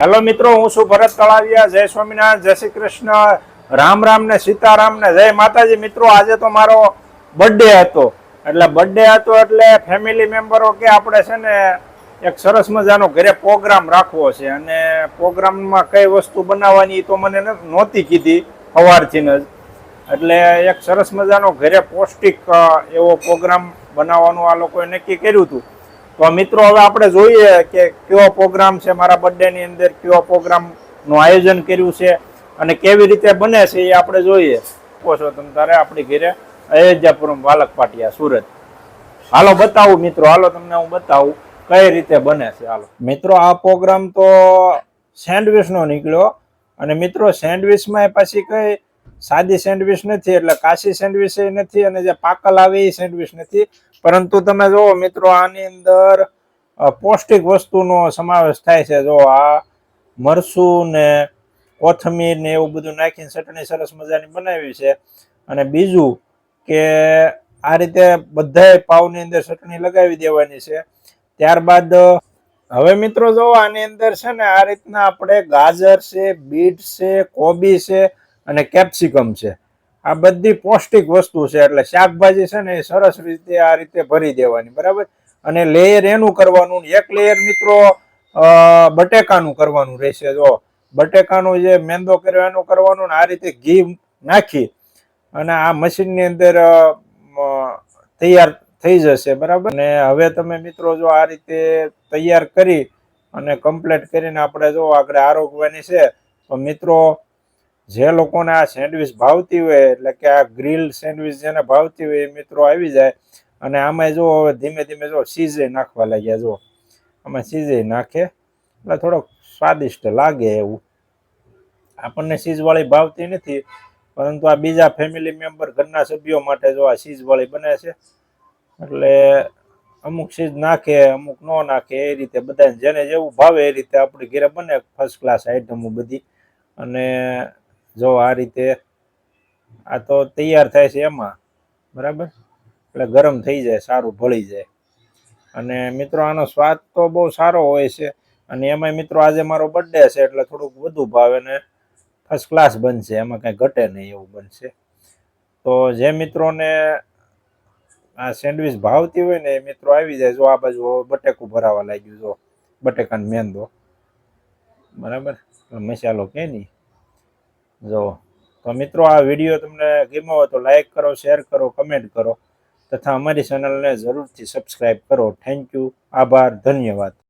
Hello મિત્રો, હું છું ભરત તળાવિયા જય સ્વામિનારાયણ, જય શ્રી કૃષ્ણ. રામ રામ ને સીતારામ ને જય માતાજી. મિત્રો, આજે તો મારો બર્થડે હતો. એટલે બર્થડે હતો એટલે ફેમિલી મેમ્બરો કે આપણે છે ને એક સરસ મજાનો ઘરે પ્રોગ્રામ રાખવો છે. અને પ્રોગ્રામમાં કઈ વસ્તુ બનાવવાની તો મને નહોતી કીધી સવારથી જ. એટલે એક સરસ મજાનો ઘરે પૌષ્ટિક એવો પ્રોગ્રામ બનાવવાનું આ લોકોએ નક્કી કર્યું હતું. તો મિત્રો હવે આપણે જોઈએ કે કયો પ્રોગ્રામ છે મારા બર્થડે ની અંદર, કયો પ્રોગ્રામનું આયોજન કર્યું છે અને કેવી રીતે બને છે એ આપણે જોઈએ. છો તમે તારે આપણી ઘરે અયોધ્યાપુરમ વાલક પાટિયા સુરત. હાલો બતાવું મિત્રો, હાલો તમને હું બતાવું કઈ રીતે બને છે, હાલો. મિત્રો, આ પ્રોગ્રામ તો સેન્ડવિચ નો નીકળ્યો અને મિત્રો, સેન્ડવિચમાં પછી કઈ સાદી સેન્ડવિચ નથી એટલે કાશી સેન્ડવિચ નથી અને જે પાકલ આવે એ સેન્ડવિચ નથી. પરંતુ તમે જુઓ મિત્રો, આની અંદર પૌષ્ટિક વસ્તુનો સમાવેશ થાય છે. જો આ મરસું ને કોથમીર ને એવું બધું નાખીને ચટણી સરસ મજાની બનાવી છે. અને બીજું કે આ રીતે બધાય પાવની અંદર ચટણી લગાવી દેવાની છે. ત્યારબાદ, હવે મિત્રો જો આની અંદર છે ને આ રીતના આપણે ગાજર છે, બીટ છે, કોબી છે અને કેપ્સિકમ છે. આ બધી પૌષ્ટિક વસ્તુ છે એટલે શાકભાજી છે ને એ સરસ રીતે આ રીતે ભરી દેવાની, બરાબર? અને લેયર એનું કરવાનું ને એક લેયર મિત્રો બટેકાનું કરવાનું રહેશે. જો બટેકાનું જે મેંદો કર્યો એનું કરવાનું ને આ રીતે ઘી નાખી અને આ મશીનની અંદર તૈયાર થઈ જશે, બરાબર? અને હવે તમે મિત્રો જો આ રીતે તૈયાર કરી અને કમ્પ્લીટ કરીને આપણે જો આગળ આરોગવાની છે, તો મિત્રો જે લોકોને આ સેન્ડવિચ ભાવતી હોય, એટલે કે આ ગ્રીલ સેન્ડવિચ જેને ભાવતી હોય એ મિત્રો આવી જાય. અને આમાં જો હવે ધીમે ધીમે જો સીઝે નાખવા લાગ્યા જો આમાં સીઝે નાખે, એટલે થોડોક સ્વાદિષ્ટ લાગે એવું. આપણને સીઝવાળી ભાવતી નથી, પરંતુ આ બીજા ફેમિલી મેમ્બર ઘરના સભ્યો માટે જો આ સીઝવાળી બને છે, એટલે અમુક સીઝ નાખે, અમુક ન નાખે, એ રીતે બધાને જેને જેવું ભાવે એ રીતે આપણી ઘરે બને ફર્સ્ટ ક્લાસ આઈટમો બધી. અને જો આ રીતે આ તો તૈયાર થાય છે એમાં, બરાબર? એટલે ગરમ થઈ જાય, સારું ભળી જાય. અને મિત્રો, આનો સ્વાદ તો બહુ સારો હોય છે. અને એમાંય મિત્રો, આજે મારો બર્થડે છે, એટલે થોડુંક વધુ ભાવે ને ફર્સ્ટ ક્લાસ બનશે. એમાં કાંઈ ઘટે નહીં એવું બનશે. તો જે મિત્રોને આ સેન્ડવિચ ભાવતી હોય ને, એ મિત્રો આવી જાય. જો આ બાજુ બટેકું ભરાવા લાગ્યું, જો બટેકાનો મેંદો. બરાબર? મસાલો કે નહીં? જો તો મિત્રો, આ વીડિયો તમને ગમ્યો હોય તો લાઇક કરો શેર કરો કમેન્ટ કરો, તથા અમારી ચેનલને જરૂરથી સબસ્ક્રાઈબ કરો. થેન્ક યુ આભાર. ધન્યવાદ.